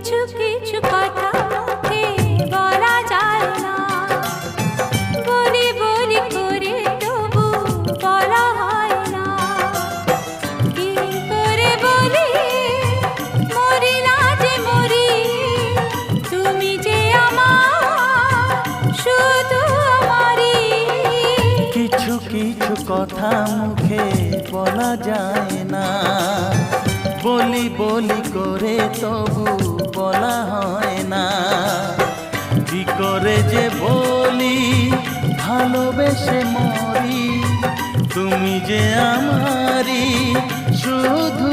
কিছু কিছু কথা বলা যায় বলি করে বলা হয় কি করে তুমি যে শুধু কিছু কিছু কথা মুখে বলা যায় না। বলি বলি করে তবু ভালোবেসে মরি। তুমি যে আমারি শুধু